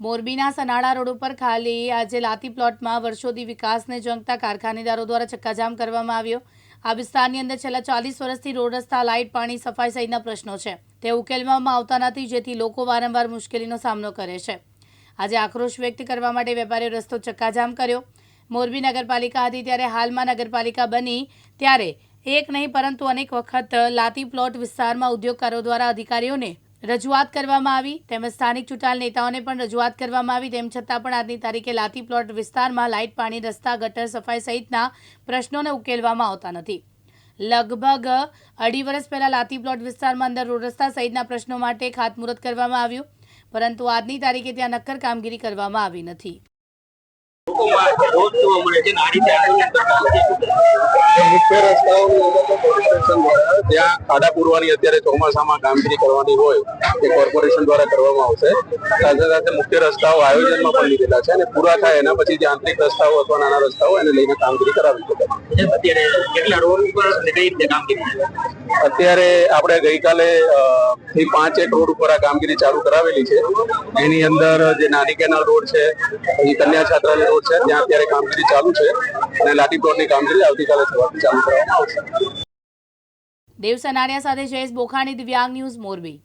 મોરબીના સનાળા રોડ ઉપર ખાલી આજે લાતી પ્લોટમાં વર્ષોથી વિકાસને જંગતા કારખાનેદારો દ્વારા ચક્કાજામ કરવામાં આવ્યો. આ વિસ્તારની અંદર છેલ્લા ચાલીસ વર્ષથી રોડ રસ્તા, લાઇટ, પાણી, સફાઈ સહિતના પ્રશ્નો છે. તે ઉકેલવામાં આવતા નથી, જેથી લોકો વારંવાર મુશ્કેલીનો સામનો કરે છે. આજે આક્રોશ વ્યક્ત કરવા માટે વેપારીઓ રસ્તો ચક્કાજામ કર્યો. મોરબી નગરપાલિકા હતી ત્યારે હાલમાં નગરપાલિકા બની ત્યારે એક નહીં, પરંતુ અનેક વખત લાતી પ્લોટ વિસ્તારમાં ઉદ્યોગકારો દ્વારા અધિકારીઓને રજૂઆત કરવામાં આવી. તેમજ સ્થાનિક ચૂંટાયેલ નેતાઓને પણ રજૂઆત કરવામાં આવી. તેમ છતાં પણ આજની તારીખે લાતી પ્લોટ વિસ્તારમાં લાઇટ, પાણી, રસ્તા, ગટર, સફાઈ સહિતના પ્રશ્નોને ઉકેલવામાં આવતા નથી. લગભગ અઢી વર્ષ પહેલાં લાતી પ્લોટ વિસ્તારમાં અંદર રોડ રસ્તા સહિતના પ્રશ્નો માટે ખાતમુહૂર્ત કરવામાં આવ્યું. પરંતુ આજની તારીખે ત્યાં નક્કર કામગીરી કરવામાં આવી નથી. મુખ્ય રસ્તાઓ ત્યાં તો કોર્પોરેશન દ્વારા જ્યાં ખાડા પૂરવાની અત્યારે ચોમાસામાં કામગીરી કરવાની હોય એ કોર્પોરેશન દ્વારા કરવામાં આવશે. સાથે સાથે મુખ્ય રસ્તાઓ આયોજનમાં પણ લીધેલા છે અને પૂરા થાય એના પછી જે આંતરિક રસ્તાઓ અથવા નાના રસ્તાઓ એને લઈને કામગીરી કરાવી શકાય અત્યારે કેટલા રોડ ઉપર કઈ રીતે કામગીરી અત્યારે આપણે ગઈકાલે થી પાંચ એક રોડ ઉપર આ કામગીરી ચાલુ કરાવેલી છે. એની અંદર જે નાની કેનાલ રોડ છે પછી કન્યા છાત્રાલય રોડ છે ત્યાં અત્યારે કામગીરી ચાલુ છે. અને લાઠી પ્લોટની કામગીરી આવતીકાલે સવારથી ચાલુ કરવામાં આવશે. દેવ સનારિયા સાથે જયેશ બોખાણી દિવ્યાંગ ન્યૂઝ મોરબી.